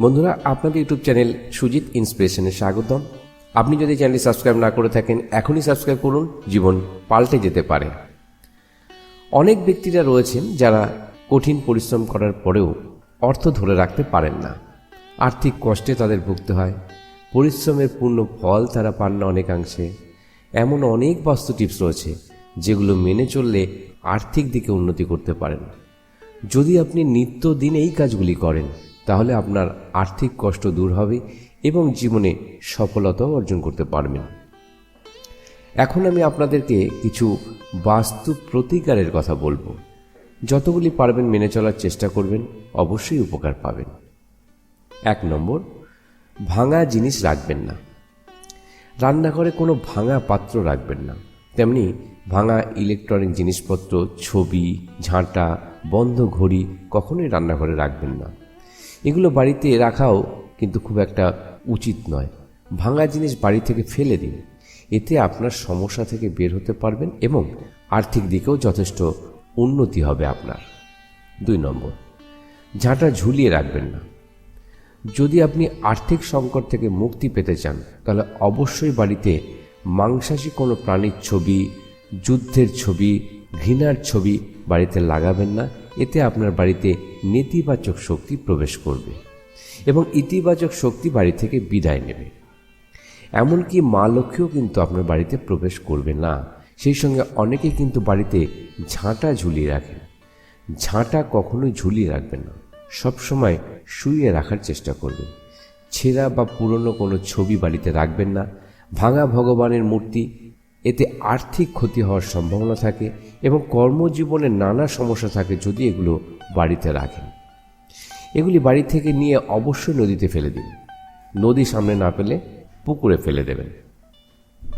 বন্ধুরা, আপনাদের YouTube channel Sujit ইন্সপিরেশনে স্বাগতম। আপনি যদি চ্যানেলটি সাবস্ক্রাইব না করে থাকেন, এখনই সাবস্ক্রাইব করুন, জীবন পাল্টে যেতে পারে। অনেক ব্যক্তিরা রয়েছেন যারা কঠিন পরিশ্রম করার পরেও অর্থ ধরে রাখতে পারেন না। আর্থিক কষ্টে তাদের ভুগতে হয়। পরিশ্রমের পূর্ণ ফল তারা পান না অনেকাংশে। এমন অনেক বাস্তু টিপস রয়েছে, যেগুলো মেনে চললে আর্থিক দিকে উন্নতি করতে পারেন। যদি আপনি নিত্যদিন এই কাজগুলি করেন তাহলে আপনার আর্থিক কষ্ট দূর হবে এবং জীবনে সফলতাও অর্জন করতে পারবেন। এখন আমি আপনাদেরকে কিছু বাস্তু প্রতিকারের কথা বলব। যতগুলি পারবেন মেনে চলার চেষ্টা করবেন, অবশ্যই উপকার পাবেন। এক নম্বর, ভাঙা জিনিস রাখবেন না। রান্নাঘরে কোনো ভাঙা পাত্র রাখবেন না। তেমনি ভাঙা ইলেকট্রনিক জিনিসপত্র, ছবি, ঝাঁটা, বন্ধ ঘড়ি কখনোই রান্নাঘরে রাখবেন না। এগুলো বাড়িতে রাখাও কিন্তু খুব একটা উচিত নয়। ভাঙা জিনিস বাড়ি থেকে ফেলে দিন। এতে আপনার সমস্যা থেকে বের হতে পারবেন এবং আর্থিক দিকেও যথেষ্ট উন্নতি হবে আপনার। দুই নম্বর, ঝাঁটা ঝুলিয়ে রাখবেন না। যদি আপনি আর্থিক সংকট থেকে মুক্তি পেতে চান, তাহলে অবশ্যই বাড়িতে মাংসাশী কোনো প্রাণীর ছবি, যুদ্ধের ছবি, ঘৃণার ছবি বাড়িতে লাগাবেন না। এতে আপনার বাড়িতে নেতিবাচক শক্তি প্রবেশ করবে এবং ইতিবাচক শক্তি বাড়ি থেকে বিদায় নেবে। এমনকি মা লক্ষ্মীও কিন্তু আপনার বাড়িতে প্রবেশ করবে না। সেই সঙ্গে অনেকে কিন্তু বাড়িতে ঝাঁটা ঝুলিয়ে রাখেন ঝাঁটা কখনোই ঝুলিয়ে রাখবেন না। সবসময় শুয়ে রাখার চেষ্টা করবেন। ছেঁড়া বা পুরনো কোনো ছবি বাড়িতে রাখবেন না। ভাঙা ভগবানের মূর্তি, এতে আর্থিক ক্ষতি হওয়ার সম্ভাবনা থাকে এবং কর্মজীবনে নানা সমস্যা থাকে যদি এগুলো বাড়িতে রাখেন। এগুলি বাড়ি থেকে নিয়ে অবশ্যই নদীতে ফেলে দিন। নদী সামনে না পেলে পুকুরে ফেলে দেবেন।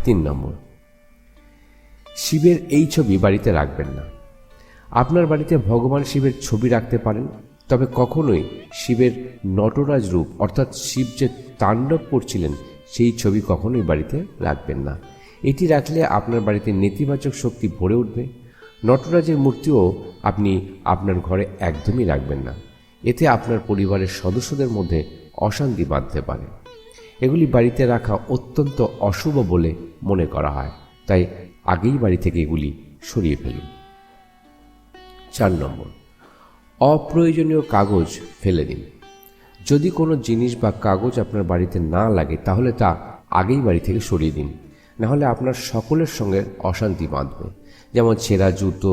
তিন নম্বর, শিবের এই ছবি বাড়িতে রাখবেন না। আপনার বাড়িতে ভগবান শিবের ছবি রাখতে পারেন, তবে কখনোই শিবের নটরাজ রূপ, অর্থাৎ শিব যে তাণ্ডব করছিলেন, সেই ছবি কখনোই বাড়িতে রাখবেন না। এটি রাখলে আপনার বাড়িতে নেতিবাচক শক্তি ভরে উঠবে। নটরাজের মূর্তিও আপনি আপনার ঘরে একদমই রাখবেন না। এতে আপনার পরিবারের সদস্যদের মধ্যে অশান্তি বাঁধতে পারে। এগুলি বাড়িতে রাখা অত্যন্ত অশুভ বলে মনে করা হয়। তাই আগেই বাড়ি থেকে এগুলি সরিয়ে ফেলুন। চার নম্বর। অপ্রয়োজনীয় কাগজ ফেলে দিন। যদি কোনো জিনিস বা কাগজ আপনার বাড়িতে না লাগে, তাহলে তা আগেই বাড়ি থেকে সরিয়ে দিন। নাহলে আপনার সকলের সঙ্গে অশান্তি বাঁধবে। যেমন ছেঁড়া জুতো,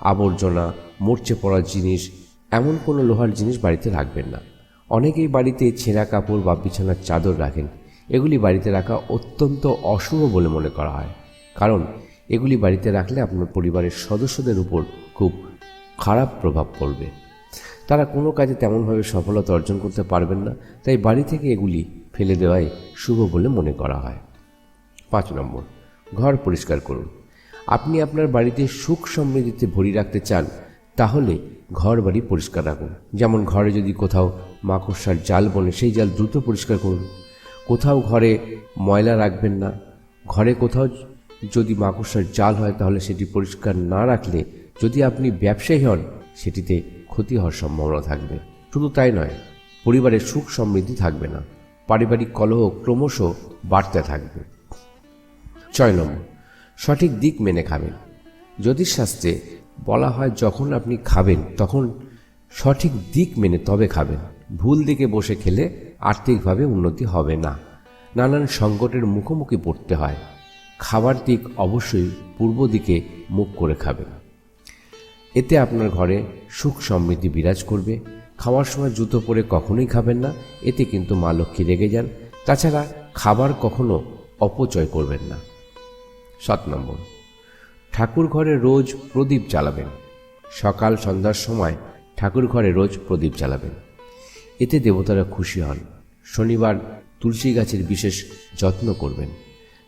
আবর্জনা, মরচে পড়া জিনিস, এমন কোনো লোহার জিনিস বাড়িতে রাখবেন না। অনেকেই বাড়িতে ছেঁড়া কাপড় বা বিছানার চাদর রাখেন। এগুলি বাড়িতে রাখা অত্যন্ত অশুভ বলে মনে করা হয়। কারণ এগুলি বাড়িতে রাখলে আপনার পরিবারের সদস্যদের উপর খুব খারাপ প্রভাব পড়বে। তারা কোনো কাজে তেমনভাবে সফলতা অর্জন করতে পারবেন না, তাই বাড়ি থেকে এগুলি ফেলে দেওয়াই শুভ বলে মনে করা হয়। পাঁচ নম্বর। ঘর পরিষ্কার করুন। আপনি আপনার বাড়িতে সুখ সমৃদ্ধিতে ভরি রাখতে চান, তাহলে ঘর বাড়ি পরিষ্কার রাখুন। যেমন ঘরে যদি কোথাও মাকড়সার জাল বনে, সেই জাল দ্রুত পরিষ্কার করুন। কোথাও ঘরে ময়লা রাখবেন না। ঘরে কোথাও যদি মাকড়সার জাল হয়, তাহলে সেটি পরিষ্কার না রাখলে যদি আপনি ব্যবসায়ী হন, সেটিতে ক্ষতি হওয়ার সম্ভাবনা থাকবে। শুধু তাই নয় পরিবারের সুখ সমৃদ্ধি থাকবে না। পারিবারিক কলহ ক্রমশ বাড়তে থাকবে। ছয় নম্বর। সঠিক দিক মেনে খাবেন। জ্যোতিষশাস্ত্রে বলা হয়, যখন আপনি খাবেন, তখন সঠিক দিক মেনে তবে খাবেন। ভুল দিকে বসে খেলে আর্থিকভাবে উন্নতি হবে না। নানান সংকটের মুখোমুখি পড়তে হয়। খাবার দিক অবশ্যই পূর্ব দিকে মুখ করে খাবেন। এতে আপনার ঘরে সুখ সমৃদ্ধি বিরাজ করবে। খাওয়ার সময় জুতো পরে কখনোই খাবেন না। এতে কিন্তু মা লক্ষ্মী রেগে যান। তাছাড়া খাবার কখনো অপচয় করবেন না। সাত নম্বর। ঠাকুর ঘরে রোজ প্রদীপ জ্বালাবেন। সকাল সন্ধ্যার সময় ঠাকুর ঘরে রোজ প্রদীপ জ্বালাবেন। এতে দেবতারা খুশি হন। শনিবার তুলসী গাছের বিশেষ যত্ন করবেন।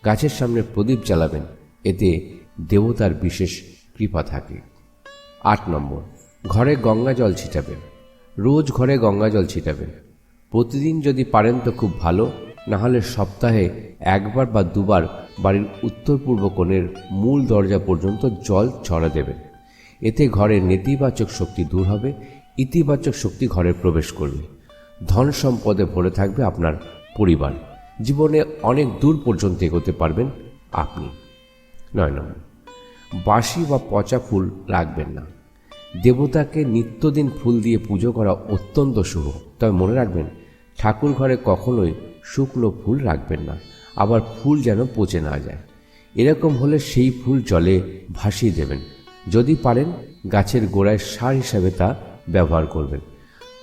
গাছের সামনে প্রদীপ জ্বালাবেন। এতে দেবতার বিশেষ কৃপা থাকে। আট নম্বর। ঘরে গঙ্গা জল ছিটাবেন। রোজ ঘরে গঙ্গা জল ছিটাবেন। প্রতিদিন যদি পারেন তো খুব ভালো না হলে সপ্তাহে একবার বা দুবার বাড়ির উত্তর পূর্ব কোণের মূল দরজা পর্যন্ত জল ছড়া দেবেন এতে ঘরের নেতিবাচক শক্তি দূর হবে, ইতিবাচক শক্তি ঘরে প্রবেশ করবে। ধন সম্পদে ভরে থাকবে আপনার পরিবার। জীবনে অনেক দূর পর্যন্ত এগোতে পারবেন আপনি। নয় নম্বর বাসি বা পচা ফুল রাখবেন না। দেবতাকে নিত্যদিন ফুল দিয়ে পুজো করা অত্যন্ত শুভ। তবে মনে রাখবেন ঠাকুর ঘরে কখনোই শুকনো ফুল রাখবেন না, আবার ফুল যেন পচে না যায়। এরকম হলে সেই ফুল জলে ভাসিয়ে দেবেন। যদি পারেন, গাছের গোড়ায় সার হিসাবে তা ব্যবহার করবেন।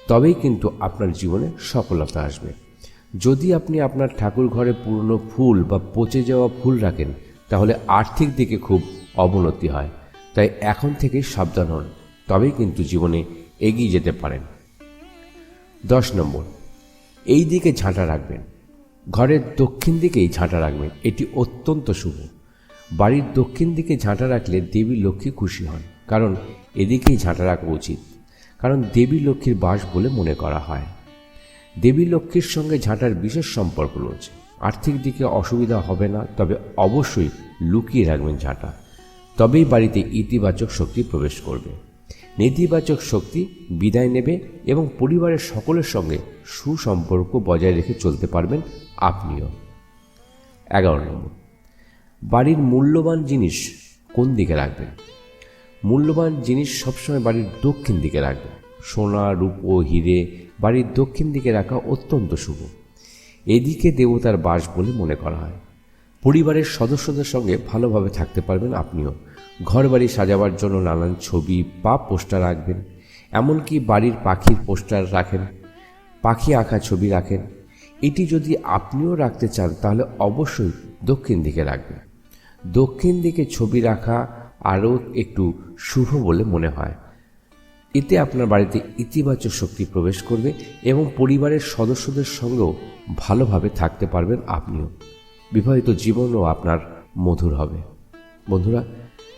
তবেই কিন্তু আপনার জীবনে সফলতা আসবে। যদি আপনি আপনার ঠাকুর ঘরে পুরনো ফুল বা পচে যাওয়া ফুল রাখেন, তাহলে আর্থিক দিকে খুব অবনতি হয়। তাই এখন থেকেই সাবধান হন, তবেই কিন্তু জীবনে এগিয়ে যেতে পারেন। দশ নম্বর। এই দিকে ঝাঁটা রাখবেন। ঘরের দক্ষিণ দিকেই ঝাঁটা রাখবেন। এটি অত্যন্ত শুভ। বাড়ির দক্ষিণ দিকে ঝাঁটা রাখলে দেবী লক্ষ্মী খুশি হন। কারণ এদিকেই ঝাঁটা রাখা উচিত। কারণ দেবী লক্ষ্মীর বাস বলে মনে করা হয়। দেবী লক্ষ্মীর সঙ্গে ঝাঁটার বিশেষ সম্পর্ক রয়েছে। আর্থিক দিকে অসুবিধা হবে না, তবে অবশ্যই লুকিয়ে রাখবেন ঝাঁটা। তবেই বাড়িতে ইতিবাচক শক্তি প্রবেশ করবে। নেতিবাচক শক্তি বিদায় নেবে এবং পরিবারের সকলের সঙ্গে সুসম্পর্ক বজায় রেখে চলতে পারবেন আপনিও। এগারো নম্বর। বাড়ির মূল্যবান জিনিস কোন দিকে রাখবেন? মূল্যবান জিনিস সবসময় বাড়ির দক্ষিণ দিকে রাখবেন। সোনা, রূপ, হিরে বাড়ির দক্ষিণ দিকে রাখা অত্যন্ত শুভ। এদিকে দেবতার বাস বলে মনে করা হয়। পরিবারের সদস্যদের সঙ্গে ভালোভাবে থাকতে পারবেন আপনিও। ঘর বাড়ি সাজাবার জন্য নানান ছবি বা পোস্টার রাখবেন এমনকি বাড়ির পাখির পোস্টার রাখেন, পাখি আঁকা ছবি রাখেন। এটি যদি আপনিও রাখতে চান, তাহলে অবশ্যই দক্ষিণ দিকে রাখবেন। দক্ষিণ দিকে ছবি রাখা আরও একটু শুভ বলে মনে হয়। এতে আপনার বাড়িতে ইতিবাচক শক্তি প্রবেশ করবে এবং পরিবারের সদস্যদের সঙ্গেও ভালোভাবে থাকতে পারবেন আপনিও। বিবাহিত জীবনও আপনার মধুর হবে। বন্ধুরা